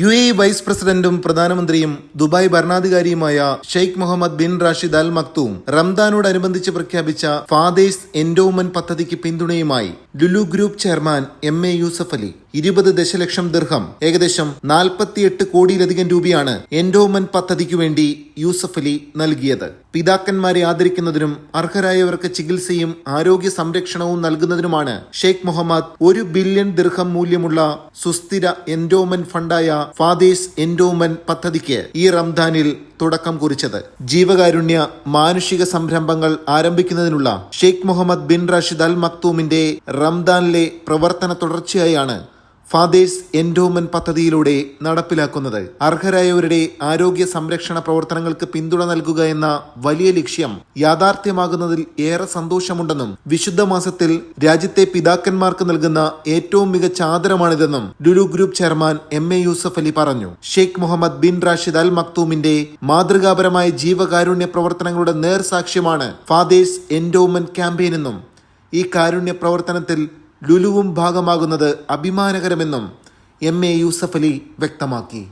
U A vice പ്രസിഡന്റും പ്രധാനമന്ത്രിയും Dubai ഭരണാധികാരിയുമായ Sheikh Mohammed bin Rashid Al Maktoum റംദാനോടനുബന്ധിച്ച് പ്രഖ്യാപിച്ച fathers endowment പദ്ധതിക്ക് പിന്തുണയുമായി Lulu group chairman M A Yusuff Ali. ഇരുപത് ദശലക്ഷം ദീർഘം ഏകദേശം നാൽപ്പത്തിയെട്ട് കോടിയിലധികം രൂപയാണ് എൻഡോമെന്റ് പദ്ധതിക്കു വേണ്ടി യൂസഫ് അലി നൽകിയത്. പിതാക്കന്മാരെ ആദരിക്കുന്നതിനും അർഹരായവർക്ക് ചികിത്സയും ആരോഗ്യ സംരക്ഷണവും നൽകുന്നതിനുമാണ് ഷെയ്ഖ് മുഹമ്മദ് ഒരു ബില്യൺ ദീർഘം മൂല്യമുള്ള സുസ്ഥിര എൻഡോമെന്റ് ഫണ്ടായ ഫാദേഴ്സ് എൻഡോമെന്റ് പദ്ധതിക്ക് ഈ റംദാനിൽ തുടക്കം കുറിച്ചത്. ജീവകാരുണ്യ മാനുഷിക സംരംഭങ്ങൾ ആരംഭിക്കുന്നതിനുള്ള Sheikh Mohammed bin Rashid Al മക്തൂമിന്റെ റംദാനിലെ പ്രവർത്തന തുടർച്ചയായാണ് ഫാദേഴ്സ് എൻഡോമെന്റ് പദ്ധതിയിലൂടെ നടപ്പിലാക്കുന്നത്. അർഹരായവരുടെ ആരോഗ്യ സംരക്ഷണ പ്രവർത്തനങ്ങൾക്ക് പിന്തുണ നൽകുക എന്ന വലിയ ലക്ഷ്യം യാഥാർത്ഥ്യമാകുന്നതിൽ ഏറെ സന്തോഷമുണ്ടെന്നും വിശുദ്ധ മാസത്തിൽ രാജ്യത്തെ പിതാക്കന്മാർക്ക് നൽകുന്ന ഏറ്റവും മികച്ച ആദരമാണിതെന്നും Lulu group chairman M A Yusuff Ali പറഞ്ഞു. Sheikh Mohammed bin Rashid Al മക്തൂമിന്റെ മാതൃകാപരമായ ജീവകാരുണ്യ പ്രവർത്തനങ്ങളുടെ നേർസാക്ഷ്യമാണ് ഫാദേഴ്സ് എൻഡോമെന്റ് ക്യാമ്പയിൻ എന്നും ഈ കാരുണ്യ പ്രവർത്തനത്തിൽ ലുലുവും ഭാഗമാകുന്നത് അഭിമാനകരമെന്നും എം എ യൂസഫലി വ്യക്തമാക്കി.